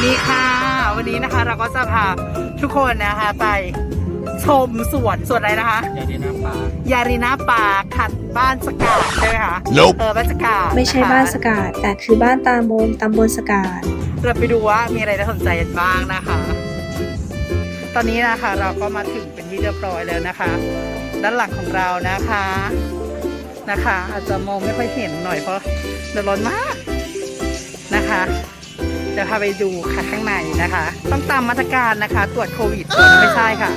วัสดีค่ะ วันนี้นะคะเราก็จะพาทุกคนนะคะไปชมสวนสวนอะไรนะคะอย่างนี้น้ำปลายารินาปาขัดบ้านสกาดใช่ไหมคะ Nope เออบ้านสกาดไม่ใช่ะคะบ้านสกาดแต่คือบ้านตามนตำบลสกาดเราไปดูว่ามีอะไรน่าสนใจกันบ้างนะคะ ตอนนี้นะคะเราก็มาถึงเป็นที่เรียบร้อยแล้วนะคะ ด้านหลังของเรานะคะนะคะ อาจจะมองไม่ค่อยเห็นหน่อยเพราะเดือดร้อนมากนะคะ เดี๋ยวพาไปดูค่ะข้างในนะคะต้องตามมาตรการนะคะตรวจโควิดไม่ใช่ค่ะ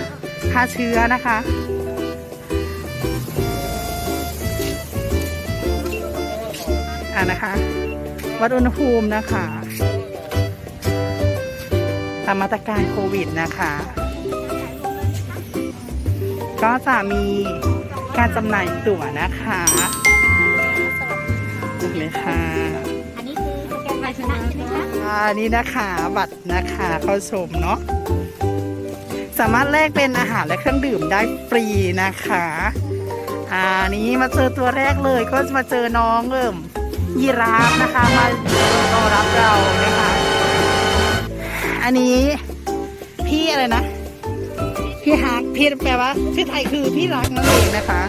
ฆ่าเชื้อนะคะอ่านะคะ วัดอุณหภูมินะคะ ตามมาตรการโควิดนะคะ ก็จะมีการจำหน่ายตั๋วนะคะเลยค่ะ ชนะใช่ไหมคะอันนี้นะคะบัตรนะคะเข้าชมเนาะสามารถแลกเป็นอาหารและเครื่องดื่มได้ฟรีนะคะอันนี้มาเจอตัวแรกเลยก็มาเจอน้องเอิ่มยีราฟนะคะมารอรับเรานะคะ อันนี้พี่อะไรนะ พี่ฮักพี่แปลว่าชื่อไทยคือพี่รักนั่นเองนะคะ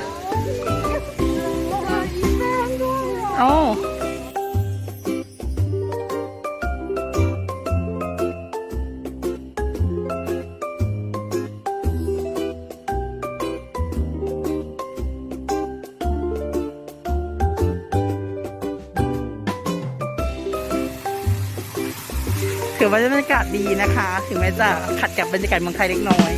ถือว่าบรรยากาศดีนะคะ ถึงแม้จะขัดกับบรรยากาศเมืองไทยเล็กน้อย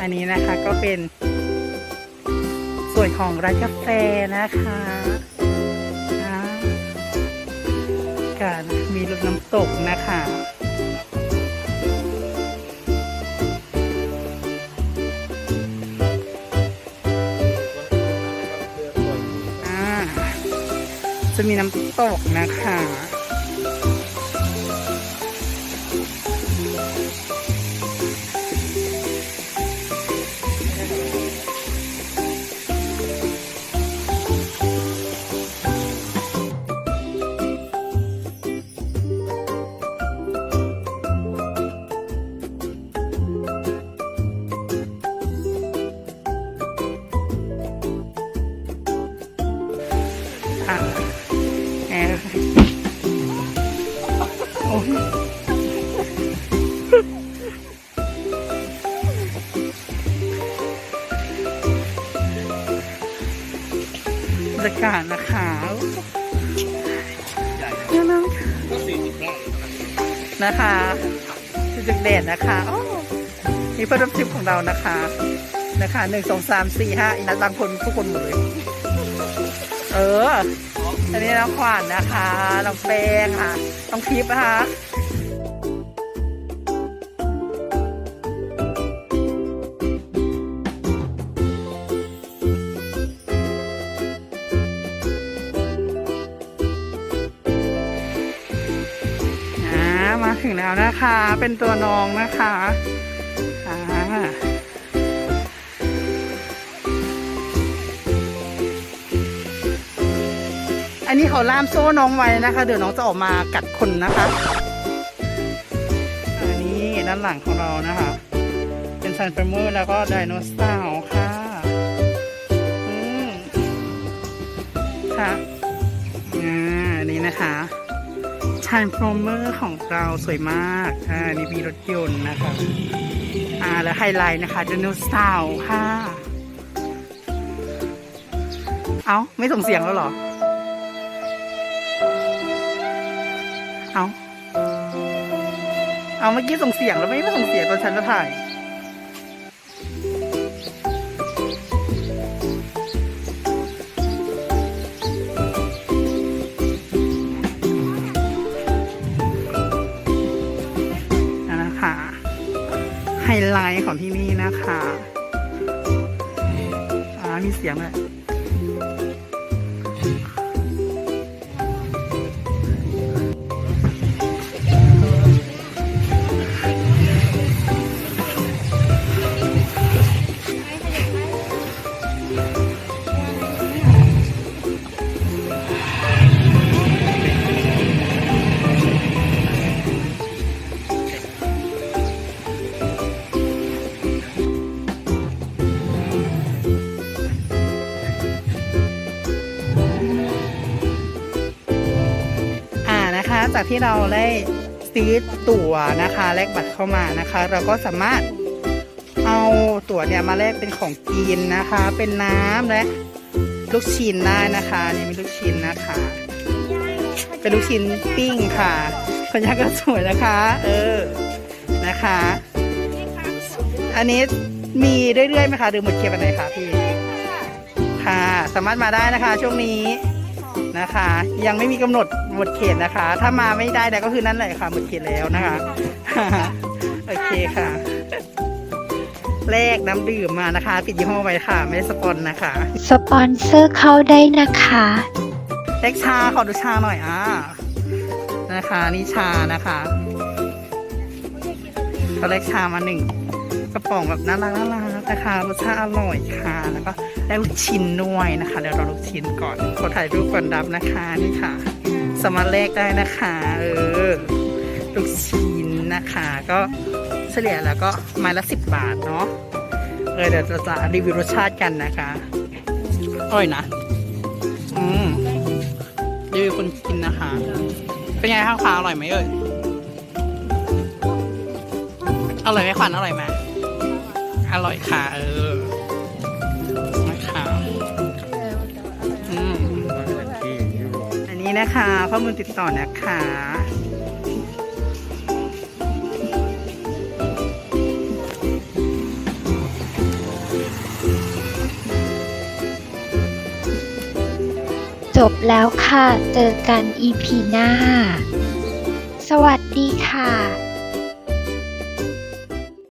อันนี้นะคะก็เป็น วนของร้านกาแฟนะคะการมีลูกน้ำตกนะคะจะมีน้ำตกนะคะ นะคะจุดเดดนนะคะโอ้มีเพื่อนร่วมทริปของเรานะคะนะคะหนึ่งสองสามสี่ห้าอีนัดบางคนทุกคนหมดเลยเอออันนี้น้องขวัญนะคะน้องแป้งค่ะน้องทิพย์นะคะ ถึงแล้วนะคะ เป็นตัวน้องนะคะอ่าอันนี้เขาล่ามโซ่น้องไว้นะคะ เดี๋ยวน้องจะออกมากัดคนนะคะอันนี้ด้านหลังของเรานะคะ เป็นซันเฟรเมอร์แล้วก็ไดโนเสาร์ค่ะอืมค่ะอ่าอันนี้นะคะ ชันโฟรเมอร์ของเราสวยมาก อ่า นี่มีรถยนต์นะคะ อ่า แล้วไฮไลท์นะคะไดโนเสาร์ค่ะ เอ้า ไม่ส่งเสียงแล้วหรอ เอาเอาเมื่อกี้ส่งเสียงแล้วไม่ไม่ส่งเสียงตอนฉันจะถ่าย ไฮไลท์ของที่นี่นะคะอ่ามีเสียงเลย จากที่เราได้ซื้อตั๋วนะคะแลกบัตรเข้ามานะคะ เราก็สามารถเอาตั๋วเนี่ยมาแลกเป็นของกินนะคะ เป็นน้ำและลูกชิ้นได้นะคะนี่มีลูกชิ้นนะคะ เป็นลูกชิ้นปิ้งค่ะคนย่าก็สวยนะคะ เออนะคะ อันนี้มีเรื่อยๆไหมคะหรือหมดเขตวันไหนคะพี่ค่ะ สามารถมาได้นะคะช่วงนี้ นะคะ ยังไม่มีกำหนดหมดเขตนะคะ ถ้ามาไม่ได้เนี่ยก็คือนั่นแหละค่ะหมดเขตแล้วนะคะ โอเคค่ะ แลกน้ำดื่มมานะคะ ปิดยี่ห้อไว้ค่ะ ไม่ได้สปอนนะคะ สปอนเซอร์เข้าได้นะคะเล็กชาขอดูชาหน่อยอ่านะคะ นี่ชานะคะเขาเล็กชามาหนึ่ง กระป๋องแบบน่ารักน่ารักนะคะรสชาติอร่อยค่ะ แล้วก็ได้ลูกชิ้นด้วยนะคะ เดี๋ยวเราลูกชิ้นก่อนขอถ่ายรูปก่อนรับนะคะนี่ค่ะ สามารถแลกได้นะคะ เออลูกชิ้นนะคะ ก็เฉลี่ยแล้วก็ไม้ละสิบบาทเนาะเออเดี๋ยวเราจะรีวิวรสชาติกันนะคะอร่อยนะอืมรีวิวคนกินนะคะ เป็นไงข้าวขาอร่อยไหมเอ่ยอร่อยไหมขวัญอร่อยไหม อร่อยค่ะเออนะคะอืมอันนี้นะคะข้อมูลติดต่อนะคะจบแล้วค่ะ เจอกัน EP หน้า สวัสดีค่ะ